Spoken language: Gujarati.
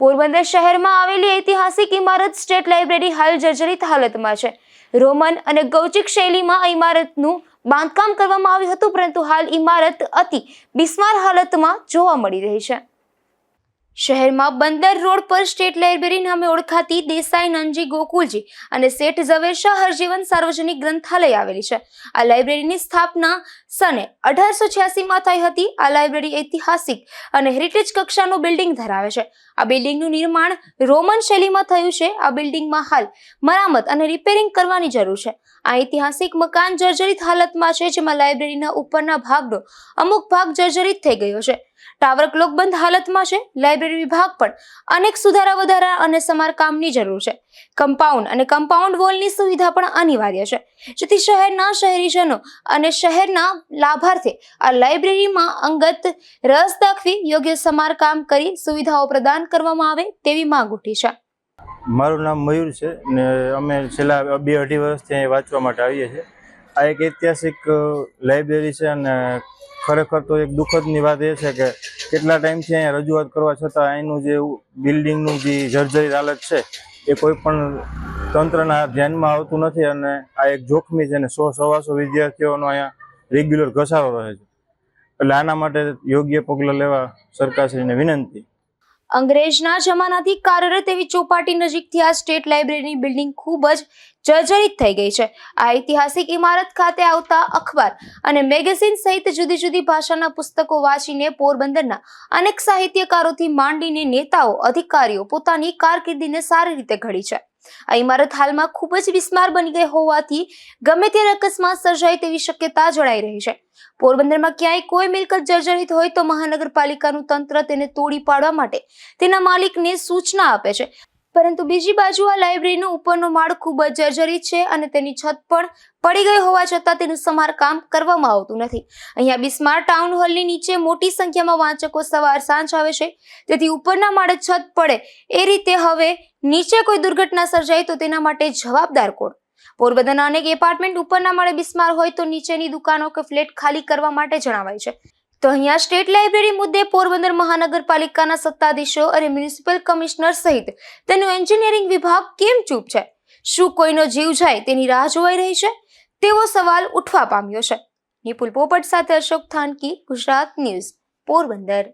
પોરબંદર શહેરમાં આવેલી ઐતિહાસિક ઇમારત સ્ટેટ લાઇબ્રેરી હાલ જર્જરિત હાલતમાં છે. રોમન અને ગૌચિક શૈલીમાં ઇમારતનું બાંધકામ કરવામાં આવ્યું હતું, પરંતુ હાલ ઇમારત અતિ બિસ્માર હાલતમાં જોવા મળી રહી છે. શહેરમાં બંદર રોડ પર સ્ટેટ લાઇબ્રેરી નામે ઓળખાતી દેસાઈ નંજી ગોકુલજી અને શેઠ ઝવેર શાહ હરજીવન સાર્વજનિક ગ્રંથાલય આવેલી છે. આ લાઇબ્રેરીની સ્થાપના સને અઢારસો છ્યાસીમાં થઈ હતી. આ લાઇબ્રેરી ઐતિહાસિક અને હેરિટેજ કક્ષાનું બિલ્ડિંગ ધરાવે છે. આ બિલ્ડિંગનું નિર્માણ રોમન શૈલીમાં થયું છે. આ બિલ્ડિંગમાં હાલ મરામત અને રિપેરિંગ કરવાની જરૂર છે. આ ઐતિહાસિક મકાન જર્જરિત હાલતમાં છે, જેમાં લાઇબ્રેરીના ઉપરના ભાગનો અમુક ભાગ જર્જરિત થઈ ગયો છે. ટાવર ક્લોક બંધ હાલતમાં છે. લાઇબ્રેરી વિભાગ પણ અનેક સુધારા વધારા અને સમારકામની જરૂર છે. કમ્પાઉન્ડ અને કમ્પાઉન્ડ વોલની સુવિધા પણ અનિવાર્ય છે. જેથી શહેરના શહેરીજનો અને શહેરના લાભાર્થે આ લાઇબ્રેરીમાં અંગત રસ દાખવી યોગ્ય સમારકામ કરી સુવિધાઓ પ્રદાન કરવામાં આવે તેવી માંગ ઉઠી છે. મારું નામ મયુર છે ને અમે છેલ્લા બે અઢી વર્ષથી અહીં વાંચવા માટે આવીએ છીએ. આ એક ઐતિહાસિક લાઇબ્રેરી છે અને ખરેખર તો એક દુઃખદની વાત એ છે કે કેટલા ટાઈમથી અહીંયા રજૂઆત કરવા છતાં અહીંનું જે બિલ્ડિંગનું જે જર્જરિત હાલત છે, એ કોઈ પણ તંત્રના ધ્યાનમાં આવતું નથી અને આ એક જોખમી છે અને સો સવાસો વિદ્યાર્થીઓનો અહીંયા રેગ્યુલર ઘસારો રહે છે. એટલે આના માટે યોગ્ય પગલાં લેવા સરકારશ્રીને વિનંતી. અંગ્રેજના જમાનાથી કાર્યરત એવી ચોપાટી નજીકથી આ સ્ટેટ લાઇબ્રેરીની બિલ્ડિંગ ખૂબ જ જર્જરિત થઈ ગઈ છે. આ ઐતિહાસિક ઇમારત ખાતે આવતા અખબાર અને મેગેઝિન સહિત જુદી જુદી ભાષાના પુસ્તકો વાંચીને પોરબંદરના અનેક સાહિત્યકારોથી માંડીને નેતાઓ, અધિકારીઓ પોતાની કારકિર્દીને સારી રીતે ઘડી છે. આ ઇમારત હાલમાં ખૂબ જ વિસ્માર બની ગઈ હોવાથી ગમે ત્યારે અકસ્માત સર્જાય તેવી શક્યતા જણાઈ રહી છે. પોરબંદરમાં ક્યાંય કોઈ મિલકત જર્જરિત હોય તો મહાનગરપાલિકાનું તંત્ર તેને તોડી પાડવા માટે તેના માલિકને સૂચના આપે છે. પરંતુ બીજી બાજુ આ લાઇબ્રેરીનો ઉપરનો માળ ખૂબ જ જર્જરિત છે અને તેની છત પણ પડી ગઈ હોવા છતાં તેનું સમારકામ કરવામાં આવતું નથી. અહીંયા બિસ્માર ટાઉન હોલની નીચે મોટી સંખ્યામાં વાંચકો સવાર સાંજ આવે છે. તેથી ઉપરના માળે છત પડે એ રીતે હવે નીચે કોઈ દુર્ઘટના સર્જાય તો તેના માટે જવાબદાર કોણ? પોરબંદરના અનેક એપાર્ટમેન્ટ ઉપરના માળે બિસ્માર હોય તો નીચેની દુકાનો કે ફ્લેટ ખાલી કરવા માટે જણાવાય છે. તો અહીંયા સ્ટેટ લાઇબ્રેરી મુદ્દે પોરબંદર મહાનગરપાલિકાના સત્તાધીશો અને મ્યુનિસિપલ કમિશનર સહિત તેનું એન્જિનિયરિંગ વિભાગ કેમ ચૂપ છે? શું કોઈનો જીવ જાય તેની રાહ જોવાઈ રહી છે? તેવો સવાલ ઉઠવા પામ્યો છે. નિપુલ પોપટ સાથે અશોક થાનકી, ગુજરાત ન્યૂઝ, પોરબંદર.